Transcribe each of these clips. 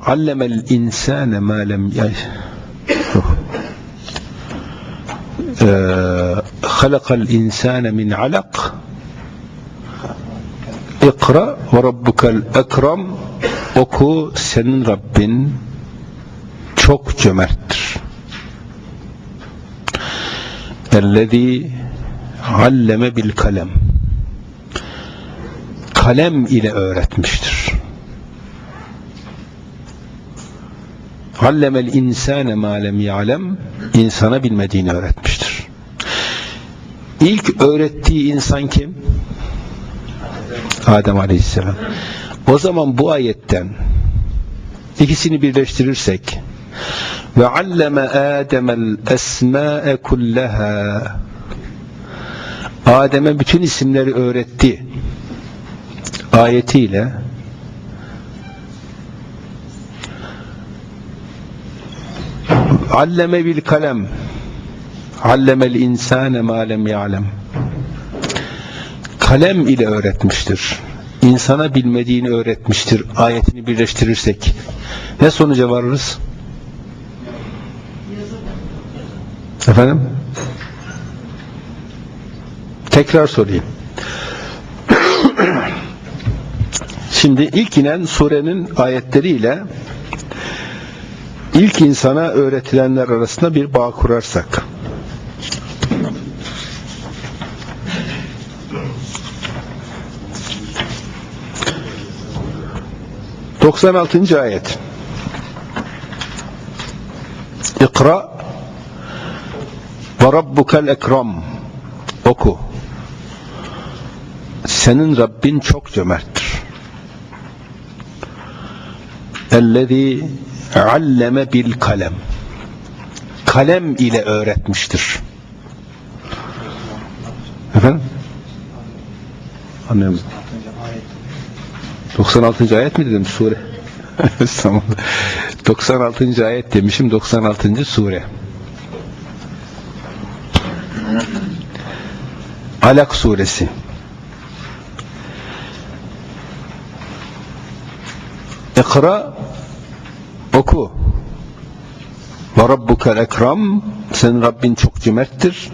allemel insane ma lem Ee, halakal insane min alak. İkra ve rabbukel ekrem oku senin Rabbin. Çok cömerttir. Ellezî alleme bil kalem ile öğretmiştir. Allemel insane ma lem ya'lem insana bilmediğini öğretmiştir. İlk öğrettiği insan kim? Adem Aleyhisselam. O zaman bu ayetten ikisini birleştirirsek ve alleme Adem'el esma'e kullaha Adem'e bütün isimleri öğretti ayetiyle alleme bil kalem allemel insane ma lem ya'lem kalem ile öğretmiştir. İnsana bilmediğini öğretmiştir. Ayetini birleştirirsek ne sonuca varırız? Efendim? Tekrar sorayım. Şimdi ilk inen surenin ayetleriyle ilk insana öğretilenler arasında bir bağ kurarsak 96. ayet. İkra ve rabbukel ekram. Oku. Senin Rabbin çok cömerttir. Ellezî alleme bil kalem. Kalem ile öğretmiştir. Efendim? Anlıyorum. 96. ayet mi dedim sure? tamam. 96. ayet demişim 96. sure. Alak suresi. İkra oku. Ve rabbukel ekram senin Rabbin çok cömerttir.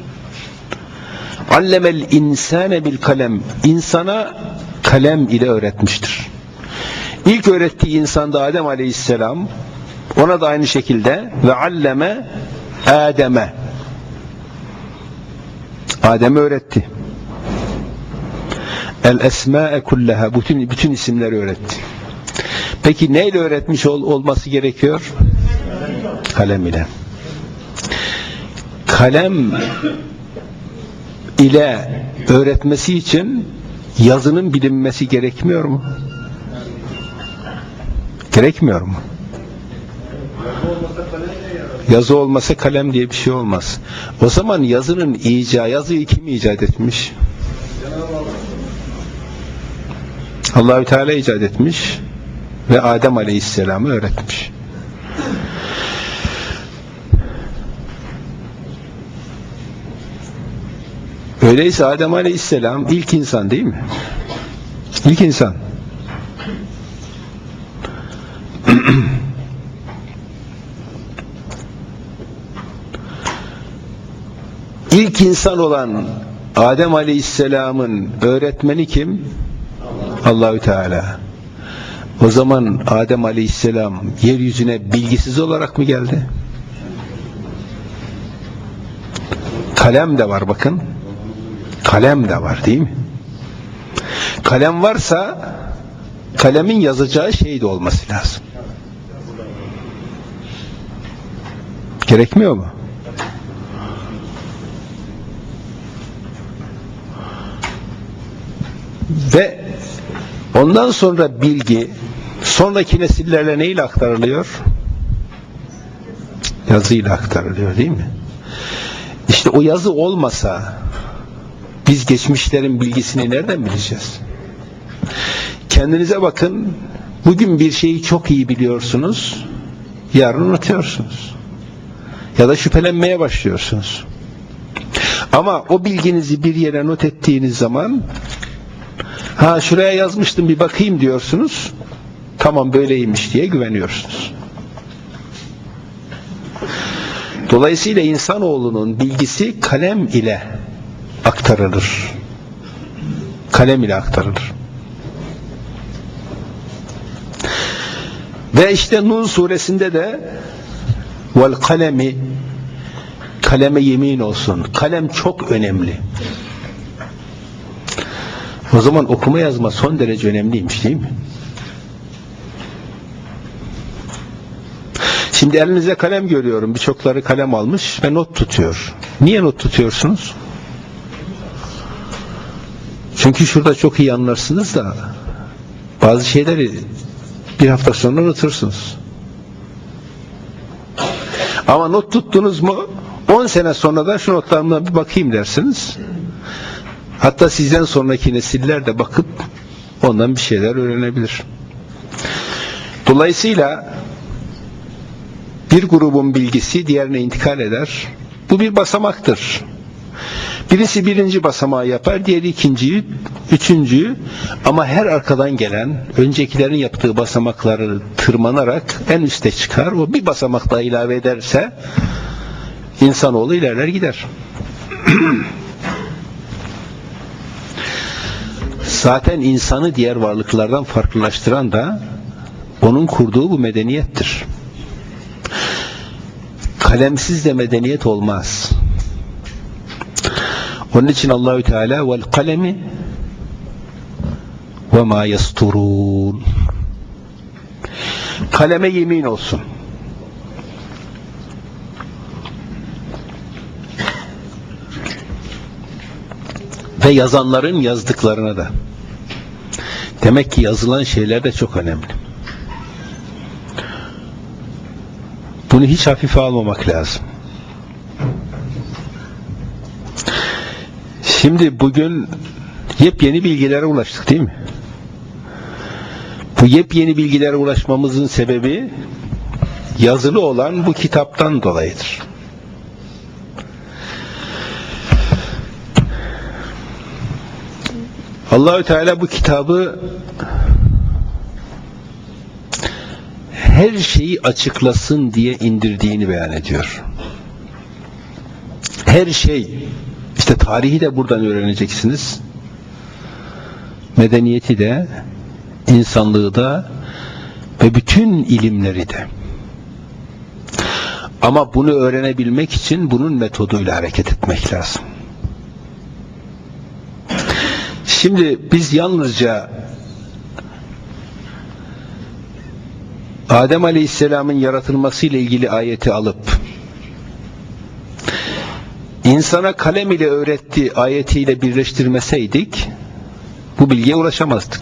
Allemel insane bil kalem insana kalem ile öğretmiştir. İlk öğrettiği insan da Adem Aleyhisselam ona da aynı şekilde ve alleme Adem'e Adem'e öğretti. El esma'e kullaha bütün bütün isimleri öğretti. Peki neyle öğretmiş ol, olması gerekiyor? Kalem ile. Kalem ile öğretmesi için yazının bilinmesi gerekmiyor mu? Gerekmiyor mu? Yazı olmasa kalem diye bir şey olmaz. O zaman yazının icat, yazıyı kim icat etmiş? Allahü Teala icat etmiş ve Adem Aleyhisselam'ı öğretmiş. Öyleyse Adem Aleyhisselam ilk insan değil mi? İlk insan. İlk insan olan Adem Aleyhisselam'ın öğretmeni kim? Allahü Teala. O zaman Adem Aleyhisselam yeryüzüne bilgisiz olarak mı geldi? Kalem de var bakın. Kalem de var değil mi? Kalem varsa kalemin yazacağı şey de olması lazım. Gerekmiyor mu? Ve ondan sonra bilgi sonraki nesillerle neyle aktarılıyor? Yazıyla aktarılıyor değil mi? İşte o yazı olmasa biz geçmişlerin bilgisini nereden bileceğiz? Kendinize bakın. Bugün bir şeyi çok iyi biliyorsunuz. Yarın unutuyorsunuz. Ya da şüphelenmeye başlıyorsunuz. Ama o bilginizi bir yere not ettiğiniz zaman ha şuraya yazmıştım bir bakayım diyorsunuz. Tamam böyleymiş diye güveniyorsunuz. Dolayısıyla insanoğlunun bilgisi kalem ile aktarılır. Kalem ile aktarılır. Ve işte Nun suresinde de vel kalemi kaleme yemin olsun. Kalem çok önemli. O zaman okuma yazma son derece önemliymiş değil mi? Şimdi elinize kalem görüyorum. Birçokları kalem almış ve not tutuyor. Niye not tutuyorsunuz? Çünkü şurada çok iyi anlarsınız da bazı şeyleri bir hafta sonra unutursunuz. Ama not tuttunuz mu 10 sene sonra da şu notlarımdan bir bakayım dersiniz. Hatta sizden sonraki nesiller de bakıp ondan bir şeyler öğrenebilir. Dolayısıyla bir grubun bilgisi diğerine intikal eder. Bu bir basamaktır. Birisi birinci basamağı yapar, diğeri ikinciyi, üçüncüyü ama her arkadan gelen öncekilerin yaptığı basamakları tırmanarak en üste çıkar. O bir basamak daha ilave ederse insanoğlu ilerler gider. Zaten insanı diğer varlıklardan farklılaştıran da onun kurduğu bu medeniyettir. Kalemsiz de medeniyet olmaz. Onun için Allahü Teala vel kalemi ve ma yasturun kaleme yemin olsun. Ve yazanların yazdıklarına da. Demek ki yazılan şeyler de çok önemli. Bunu hiç hafife almamak lazım. Şimdi bugün yepyeni bilgilere ulaştık değil mi? Bu yepyeni bilgilere ulaşmamızın sebebi yazılı olan bu kitaptan dolayıdır. Allahü Teala bu kitabı her şeyi açıklasın diye indirdiğini beyan ediyor. Her şey işte tarihi de buradan öğreneceksiniz. Medeniyeti de, insanlığı da ve bütün ilimleri de. Ama bunu öğrenebilmek için bunun metoduyla hareket etmek lazım. Şimdi biz yalnızca Adem Aleyhisselam'ın yaratılmasıyla ilgili ayeti alıp insana kalem ile öğretti ayetiyle birleştirmeseydik bu bilgiye ulaşamazdık.